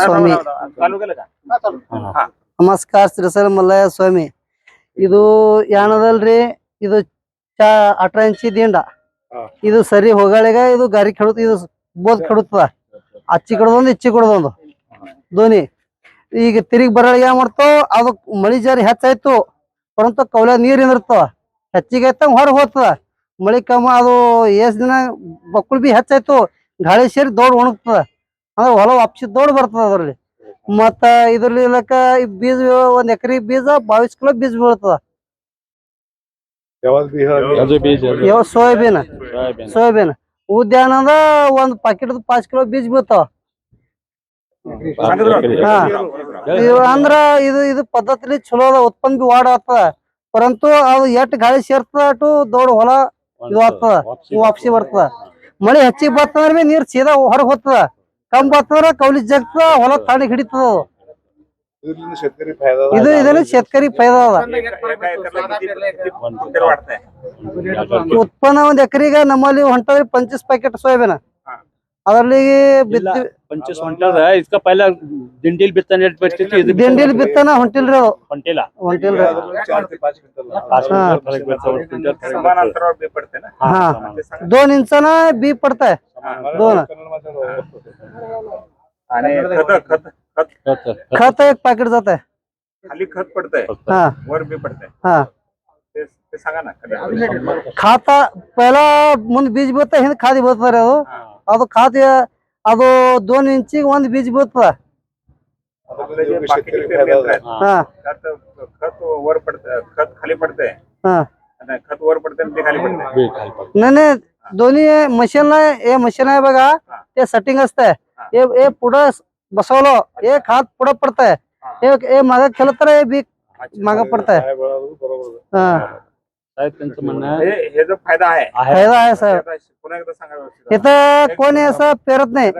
स्वामी चालू केलं का ನಮಸ್ಕಾರ ಶ್ರೀಸರ ಮಲ್ಲಯ್ಯ ಸ್ವಾಮಿ ಇದು ಯಾಣದಲ್ರಿ ಇದು ಚಾ ಅಟ್ರ ಇಂಚಿ ದಿಂಡ ಹಾ. ಇದು ಸರಿ ಹೋಗಳಿಗ ಇದು ಗಾರಿ ಕೆಡುತ್ತ ಇದು ಬೋದ್ ಕೆಡುತ್ತದ ಅಚ್ಚಿ ಕಡದೊಂದು ಇಚ್ಚಿ ಕಡದೊಂದು ಧ್ವನಿ ಈಗ ತಿರುಗಿ ಬರಳಿಗೆ ಏನ್ ಮಾಡ್ತಾವ ಅದು ಮಳಿ ಜಾರಿ ಹೆಚ್ಚಾಯ್ತು ಪರಂತು ಕೌಲ ನೀರ್ ನಿಂದಿರ್ತಾವ ಹೆಚ್ಚಿಗೆ ಆಯ್ತಂಗ ಹೊರ ಹೋಗ್ತದ ಮಳಿ ಕಮ್ಮ ಅದು ಎಷ್ಟ್ ದಿನ ಬಕ್ಕುಳ್ ಬಿ ಹೆಚ್ಚಾಯ್ತು ಗಾಳಿ ಸೇರಿ ದೌಡ್ ಒಣಗ್ತದ ಅಂದ್ರೆ ಹೊಲ ವಾಪಸ್ ದೊಡ್ಡ ಬರ್ತದ ಅದ್ರಲ್ಲಿ. ಮತ್ತ ಇದ್ರಲ್ಲಿ ಲಕ ಈ ಬೀಜ ಒಂದ್ ಎಕರೆ ಬೀಜ ಬಾವಿಸ್ ಕಿಲೋ ಬೀಜ ಬೀಳ್ತದ. ಯಾವ ಸೋಯಾಬೀನ್? ಸೋಯಾಬೀನ್. ಉದ್ಯಾನದ ಒಂದ್ ಪಾಕಿಟ್ ಪಾಂಚ್ ಕಿಲೋ ಬೀಜ ಬೀಳ್ತಾವ. ಅಂದ್ರ ಇದು ಇದು ಪದ್ಧತಿಲಿ ಚಲೋ ಅದ ಉತ್ಪನ್ನ ಬಿ ವಾಡ್ ಆಗ್ತದ ಪರಂತು ಅದು ಎಟ್ ಗಾಳಿ ಸೇರ್ತದ ಅಟು ದೊಡ್ಡ ಹೊಲ ಇದು ಆಗ್ತದ ವಾಪಸಿ ಬರ್ತದ. ಮಳಿ ಹೆಚ್ಚಿಗೆ ಬರ್ತಂದ್ರ ನೀರ್ ಸೀದಾ ಹೊರಗ್ ಹೋಗ್ತದ. ಕಂಬತ್ತದ್ರ ಕೌಲಿ ಜಗತ್ತ ಹೊಲ ತಾಣಿ ಹಿಡಿತದ. ಇದು ಇದರಲ್ಲಿ शेतकरी ಫೈದಾ ಅದ. ಉತ್ಪನ್ನ ಒಂದ್ ಎಕರೆಗೆ ನಮ್ಮಲ್ಲಿ ಹೊಂಟದ್ರಿ ಪಂಚೀಸ್ ಪ್ಯಾಕೆಟ್ ಸೋಯಾಬೀನ. ಅದರಲ್ಲಿ ಬಿತ್ತ पंचवीस ಹೊಂಟದ. ಇದಕ್ಕ ಪೈಲ ದಿಂಡಿಲ್ ಬಿತ್ತನೆ ದಿಂಡಿಲ್ ಬಿತ್ತನ ಹೊಂಟಿಲ್ರಿ ಅದು. ಹೊಂಟಿಲ್ಲ. ಹೊಂಟಿಲ್ರಿ. दोन आणि खत खत खत खत, खत. खत एक पाकिट जात आहे खाली खत पडतंय हा वर बी पडतंय हा ते ते सांगा ना खाली. ಖಾತ पहिला ಮುಂದ್ ಬೀಜ ಬೀಳ್ತ ಹಿಂದ್ ಖಾದಿ ಬೀಳ್ತದ್ರಿ ಅದು हा. ಅದು ಖಾದಿ ಅದು दोन ಇಂಚಿಗೆ ಒಂದ್ ಬೀಜ ಬೀಳ್ತದ आपलं जे बाकीचे पेरणी यंत्र आहेत, हा त्यात खत वर पडतंय खत खाली पडतंय हा आणि खत वर पडतंय आणि ते खाली पडतंय बी खाली पडतं. नाही नाही दोन्ही मशीन हे मशीन आहे बघा ते सेटिंग असतंय. हे. पुढं बसवलं हे खात पुढं पडतंय. हे. हे माग केलं तर हे बी माग पडतंय. बरोबर हा. साहेब त्यांचं म्हणणं आहे, हे हे जो फायदा आहे. आहे फायदा आहे व्यवस्थित. इथं कोणी असं पेरत नाही.